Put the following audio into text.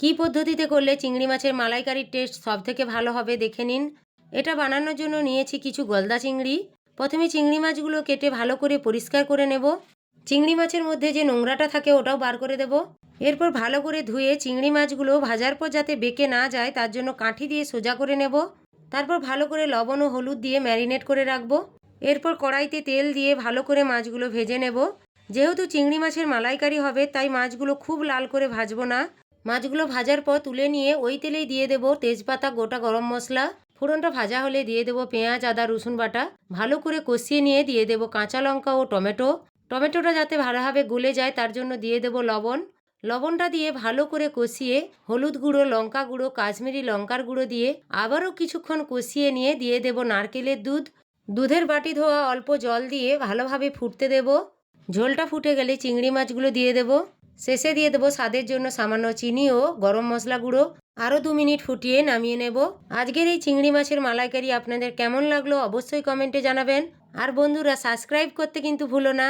কী পদ্ধতিতে করলে চিংড়ি মাছের মালাইকারির টেস্ট সব থেকে ভালো হবে দেখে নিন। এটা বানানোর জন্য নিয়েছি কিছু গলদা চিংড়ি। প্রথমে চিংড়ি মাছগুলো কেটে ভালো করে পরিষ্কার করে নেব। চিংড়ি মাছের মধ্যে যে নোংরাটা থাকে ওটাও বার করে দেব। এরপর ভালো করে ধুয়ে চিংড়ি মাছগুলো ভাজার পর যাতে বেঁকে না যায়, তার জন্য কাঠি দিয়ে সোজা করে নেব। তারপর ভালো করে লবণ ও হলুদ দিয়ে ম্যারিনেট করে রাখব। এরপর কড়াইতে তেল দিয়ে ভালো করে মাছগুলো ভেজে নেব। যেহেতু চিংড়ি মাছের মালাইকারি হবে, তাই মাছগুলো খুব লাল করে ভাজবো না। মাছগুলো ভাজার পর তুলে নিয়ে ওই তেলেই দিয়ে দেব তেজপাতা, গোটা গরম মশলা। ফোড়নটা ভাজা হলে দিয়ে দেব পেঁয়াজ, আদা, রসুন বাটা। ভালো করে কষিয়ে নিয়ে দিয়ে দেব কাঁচা লঙ্কা ও টমেটো। টমেটোটা যাতে ভালোভাবে গলে যায় তার জন্য দিয়ে দেব লবণ। লবণটা দিয়ে ভালো করে কষিয়ে হলুদ গুঁড়ো, লঙ্কা গুঁড়ো, কাশ্মীরি লঙ্কার গুঁড়ো দিয়ে আবারও কিছুক্ষণ কষিয়ে নিয়ে দিয়ে দেব নারকেলের দুধ। দুধের বাটি ধোয়া অল্প জল দিয়ে ভালোভাবে ফুটতে দেব। ঝোলটা ফুটে গেলে চিংড়ি মাছগুলো দিয়ে দেব। শেষে দিয়ে দেবো স্বাদের জন্য সামান্য চিনি ও গরম মশলা গুঁড়ো। আরও দু মিনিট ফুটিয়ে নামিয়ে নেব। আজকের এই চিংড়ি মাছের মালাইকারি আপনাদের কেমন লাগল অবশ্যই কমেন্টে জানাবেন। আর বন্ধুরা, সাবস্ক্রাইব করতে কিন্তু ভুলো না।